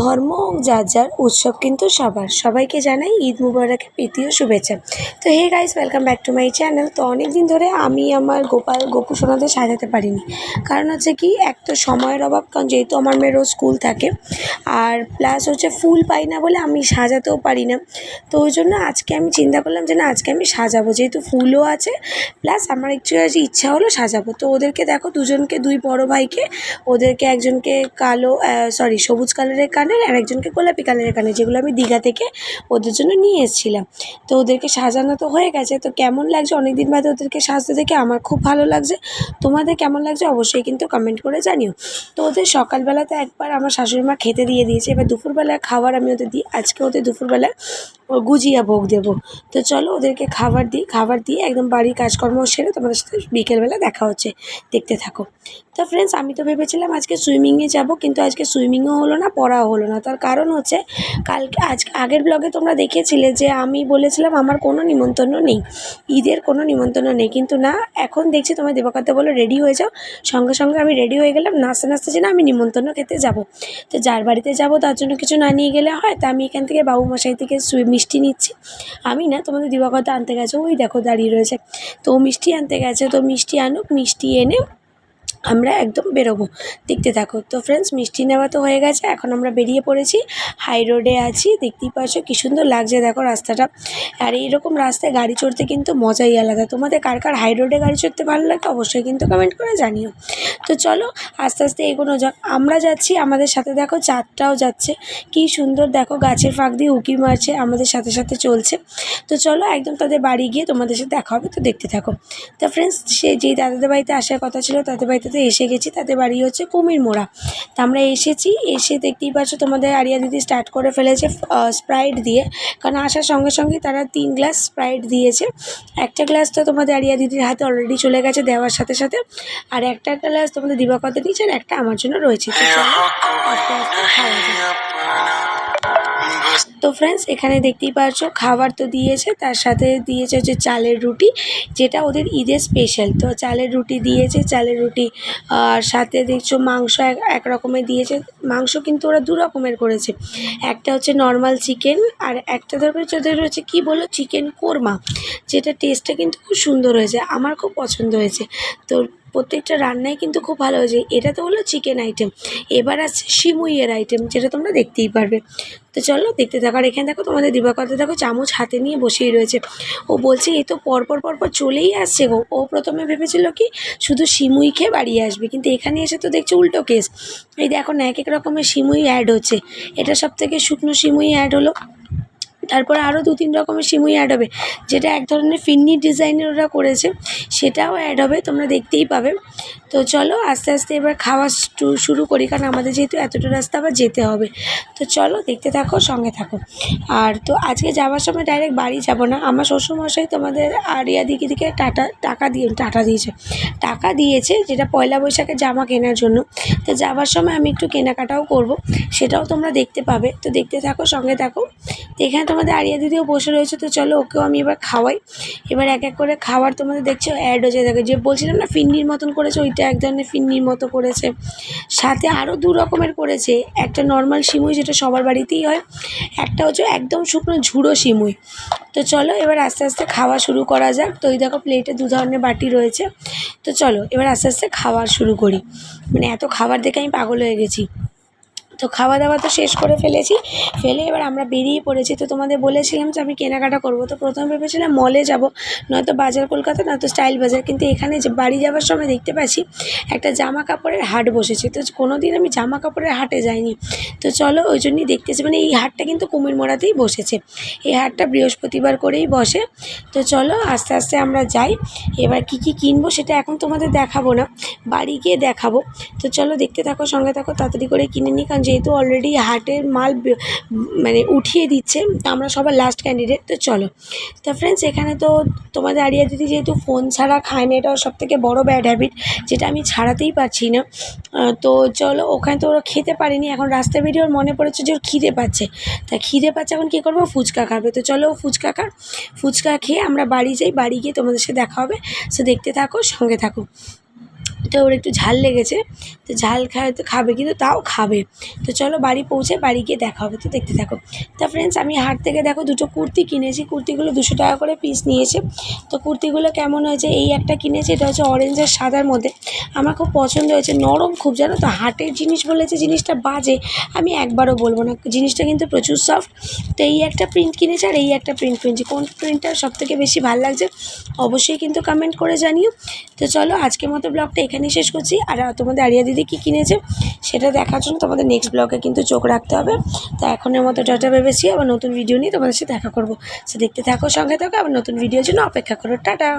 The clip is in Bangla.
ধর্ম যার যার উৎসব কিন্তু সবার। সবাইকে জানাই ঈদ মুবারকের প্রীতি ও শুভেচ্ছা। তো hey guys welcome back to my channel তো অনেক দিন ধরে আমি আমার গোপাল, গোপু সোনাদের সাজাতে পারিনি। কারণ হচ্ছে কি, এক তো সময়ের অভাব, কারণ যেহেতু আমার মেয়ের রোজ স্কুল থাকে, আর প্লাস হচ্ছে ফুল পাই না বলে আমি সাজাতেও পারি না। তো ওই জন্য আজকে আমি চিন্তা করলাম যে না, আজকে আমি সাজাবো। যেহেতু ফুলও আছে প্লাস আমার একটু ইচ্ছা হলো সাজাবো। তো ওদেরকে দেখো, দুজনকে, দুই বড় ভাইকে, ওদেরকে একজনকে কালো সরি সবুজ কালারের কানের আর একজনকে গোলাপি কালারের কানের, যেগুলো আমি দীঘা থেকে ওদের জন্য নিয়ে এসেছিলাম। তো ওদেরকে সাজানো তো হয়ে গেছে। তো কেমন লাগছে? অনেক দিন বাদে ওদেরকে সাজতে দেখে আমার খুব ভালো লাগছে। তোমাদের কেমন লাগছে? অবশ্যই কিন্তু কমেন্ট করে জানিও। তো ওদের সকালবেলাতে একবার আমার শাশুড়ি মা খেতে দিয়ে দিয়েছে। এবার দুপুরবেলা খাবার আমি ওদের দিই আজকে ওদের দুপুরবেলা গুজিয়া ভোগ দেবো। তো চলো ওদেরকে খাবার দিই। খাবার দিয়ে একদম বাড়ির কাজকর্ম সেরে তোমাদের সাথে বিকেলবেলা দেখা হচ্ছে। দেখতে থাকো। তো ফ্রেন্ডস আমি তো ভেবেছিলাম আজকে সুইমিংয়ে যাব, কিন্তু আজকে সুইমিংও হলো না, পড়াও হলো না। তার কারণ হচ্ছে, কালকে, আজ, আগের ব্লগে তোমরা দেখেছিলে যে আমি বলেছিলাম আমার কোনো নিমন্ত্রণ নেই। ঈদের কোনো নিমন্ত্রণ নেই। কিন্তু না, এখন দেখছি তোমার দেবকাতে বলো রেডি হয়ে যাও। সঙ্গে সঙ্গে আমি রেডি হয়ে গেলাম। নাচতে নাচতে যে না, আমি নিমন্ত্রণ খেতে যাব। তো যার বাড়িতে যাব, তার জন্য কিছু না নিয়ে গেলে হয়। তা আমি এখান থেকে বাবু মশাই থেকে মিষ্টি নিচ্ছি। আমি না, তোমাদের দিবাকতা আনতে গেছে। ওই দেখো দাঁড়িয়ে রয়েছে। তো মিষ্টি আনতে গেছে। তো মিষ্টি আনুক, মিষ্টি এনে আমরা একদম বেরোবো। দেখতে থাকো। তো ফ্রেন্ডস মিষ্টি নেওয়া তো হয়ে গেছে। এখন আমরা বেরিয়ে পড়েছি। হাই রোডে আছি। দেখতেই পাচ্ছ কী সুন্দর লাগছে। দেখো রাস্তাটা। আর এইরকম রাস্তায় গাড়ি চড়তে কিন্তু মজাই আলাদা। তোমাদের কার কার হাই রোডে গাড়ি চড়তে ভালো লাগে অবশ্যই কিন্তু কমেন্ট করে জানিও। তো চলো, আস্তে আস্তে এগোনো যাক। আমরা যাচ্ছি আমাদের সাথে দেখো চাঁদটাও যাচ্ছে। কি সুন্দর দেখো গাছের ফাঁক দিয়ে উঁকি মারছে। আমাদের সাথে সাথে চলছে। তো চলো একদম তাদের বাড়ি গিয়ে তোমাদের সাথে দেখা হবে। তো দেখতে থাকো। তো ফ্রেন্ডস সে যেই দাদাদের বাড়িতে আসার কথা ছিল, তাদের বাড়িতে তো এসে গেছি তাদের বাড়ি হচ্ছে কুমির মোড়া। তা আমরা এসেছি, এসে দেখতেই পাচ্ছ তোমাদের আরিয়া দিদি স্টার্ট করে ফেলেছে স্প্রাইট দিয়ে। কারণ আসার সঙ্গে সঙ্গে তারা তিন গ্লাস স্প্রাইট দিয়েছে। একটা গ্লাস তো তোমাদের আরিয়া দিদির হাতে অলরেডি চলে গেছে দেওয়ার সাথে সাথে। আর একটা গ্লাস তোমাদের দিবাকতে দিয়েছে আর একটা আমার জন্য রয়েছে। আস্তে আস্তে খাওয়া যাক। তো ফ্রেন্ডস এখানে দেখতেই পাচ্ছ, খাবার তো দিয়েছে, তার সাথে দিয়েছে হচ্ছে চালের রুটি, যেটা ওদের ঈদের স্পেশাল তো চালের রুটি দিয়েছে, চালের রুটি, আর সাথে দেখছ মাংস এক রকমের দিয়েছে। মাংস কিন্তু ওরা দু রকমের করেছে। একটা হচ্ছে নর্মাল চিকেন আর একটা ধরো ওদের হচ্ছে কী বলো চিকেন কোরমা, যেটা টেস্টটা কিন্তু খুব সুন্দর হয়েছে, আমার খুব পছন্দ হয়েছে। তো প্রত্যেকটা রান্নাই কিন্তু খুব ভালো হয়েছে। এটা তো হলো চিকেন আইটেম এবার আছে শিমুইয়ের আইটেম যেটা তোমরা দেখতেই পারবে। তো চলো দেখতে থাকো। আর এখানে দেখো, তোমাদের দিবাকরতে দেখো, চামচ হাতে নিয়ে বসেই রয়েছে। ও বলছে এই তো পরপর পরপর চলেই আসছে গো। ও প্রথমে ভেবেছিল কি, শুধু সিমুই খেয়ে বাড়ি আসবে। কিন্তু এখানে এসে তো দেখছ উল্টো কেস এই দেখো না এক এক রকমের সিমুই অ্যাড হচ্ছে। এটা সব থেকে শুকনো সিমুই অ্যাড হলো। তারপরে আরও দু তিন রকমের সিমুই অ্যাড হবে। যেটা এক ধরনের ফিন্নি ডিজাইনের ওরা করেছে, সেটাও অ্যাড হবে, তোমরা দেখতেই পাবে। তো চলো আস্তে আস্তে এবার খাওয়া শুরু করি, কারণ আমাদের যেহেতু এতটা রাস্তা আবার যেতে হবে। তো চলো দেখতে থাকো, সঙ্গে থাকো। আর তো আজকে যাওয়ার সময় ডাইরেক্ট বাড়ি যাব না। আমার শ্বশুরমশাই তোমাদের আরিয়া দিকে দিকে টাটা, টাকা দিয়ে, টাটা দিয়েছে। টাকা দিয়েছে যেটা পয়লা বৈশাখে জামা কেনার জন্য। তো যাওয়ার সময় আমি একটু কেনাকাটাও করব, সেটাও তোমরা দেখতে পাবে। তো দেখতে থাকো, সঙ্গে থাকো। এখানে তোমাদের আরিয়া দিদিও বসে রয়েছে, তো চলো ওকেও আমি এবার খাওয়াই। এবার এক এক করে খাবার তোমাদের দেখছ অ্যাড হয়ে দেখো, যে বলছিলাম না, ফিন্নির মতন করেছে, ওইটা এক ধরনের ফিন্নির মতো করেছে। সাথে আরও দু রকমের করেছে। একটা নর্মাল সিমুই, যেটা সবার বাড়িতেই হয়। একটা হচ্ছে একদম শুকনো ঝুড়ো সিমুই। তো চলো, এবার আস্তে আস্তে খাওয়া শুরু করা যাক। তো ওই দেখো প্লেটে দু ধরনের বাটি রয়েছে। তো চলো, এবার আস্তে আস্তে খাওয়া শুরু করি। মানে এত খাবার দেখে আমি পাগল হয়ে গেছি। তো খাওয়া দাওয়া তো শেষ করে ফেলেছি। ফেলে এবার আমরা বেরিয়ে পড়েছি। তো তোমাদের বলেছিলাম যে আমি কেনাকাটা করব। তো প্রথমে ভেবেছিলাম মলে যাব। নয়তো বাজার কলকাতা, নয়তো স্টাইল বাজার। কিন্তু এখানে যে বাড়ি যাওয়ার সময় দেখতে পাচ্ছি, একটা জামা কাপড়ের হাট বসেছে। তো কোনো দিন আমি জামা কাপড়ের হাটে যাইনি। তো চলো ওই জন্যই দেখতেছি। মানে এই হাটটা কিন্তু কুমির মোড়াতেই বসেছে। এই হাটটা বৃহস্পতিবার করেই বসে। তো চলো আস্তে আস্তে আমরা যাই। এবার কি কি কিনবো সেটা এখন তোমাদের দেখাবো না। বাড়ি গিয়ে দেখাবো। তো চলো দেখতে থাকো, সঙ্গে থাকো, তাড়াতাড়ি করে কিনে নিই কারণ যেহেতু অলরেডি হাটের মাল মানে উঠিয়ে দিচ্ছে, তো আমরা সবার লাস্ট ক্যান্ডিডেট তো চলো। তো ফ্রেন্ডস এখানে তো তোমাদের আরিয়া দিদি যেহেতু ফোন ছাড়া খায় না, এটাও সব থেকে বড়ো ব্যাড হ্যাবিট যেটা আমি ছাড়াতেই পারছি না। তো চলো, ওখানে তো ওরা খেতে পারিনি, এখন রাস্তা বেরিয়ে ওর মনে পড়েছে যে ওর খিদে পাচ্ছে। তা খিদে পাচ্ছে এখন কী করব? ফুচকা খাবে। তো চলো, ফুচকা খা। ফুচকা খেয়ে আমরা বাড়ি যাই, বাড়ি গিয়ে তোমাদের সাথে দেখা হবে। সো দেখতে থাকো, সঙ্গে থাকো। তো ওর একটু ঝাল লেগেছে, তো ঝাল খায় তো খাবে, কিন্তু তাও খাবে। তো চলো বাড়ি পৌঁছে বাড়ি গিয়ে দেখা হবে, তো দেখতে থাকো। তা ফ্রেন্ডস আমি হাট থেকে দেখো দুটো কুর্তি কিনেছি, কুর্তিগুলো দুশো টাকা করে পিস নিয়েছে। তো কুর্তিগুলো কেমন হয়েছে? এই একটা কিনেছি, এটা হচ্ছে অরেঞ্জ আর সাদার মধ্যে। আমার খুব পছন্দ হয়েছে, নরম খুব, জানো তো? হাটের জিনিস বলেছে জিনিসটা বাজে, আমি একবারও বলব না। জিনিসটা কিন্তু প্রচুর সফট তো এই একটা প্রিন্ট কিনেছি আর এই একটা প্রিন্ট কিনেছি। কোন প্রিন্টটা সব থেকে বেশি ভালো লাগছে, অবশ্যই কিন্তু কমেন্ট করে জানিও। তো চলো আজকের মতো ব্লগটা এখানেই শেষ করছি। আর তোমাদের আরিয়া দিদি কী কিনেছে সেটা দেখার জন্য তোমাদের নেক্সট ব্লগে কিন্তু চোখ রাখতে হবে। তো এখনের মতো টাটা ভেবেছি, আবার নতুন ভিডিও নিয়ে তোমাদের সাথে দেখা করব। সে দেখতে থাকো, সঙ্গে থাকো, আবার নতুন ভিডিওর জন্য অপেক্ষা করো। টাটা!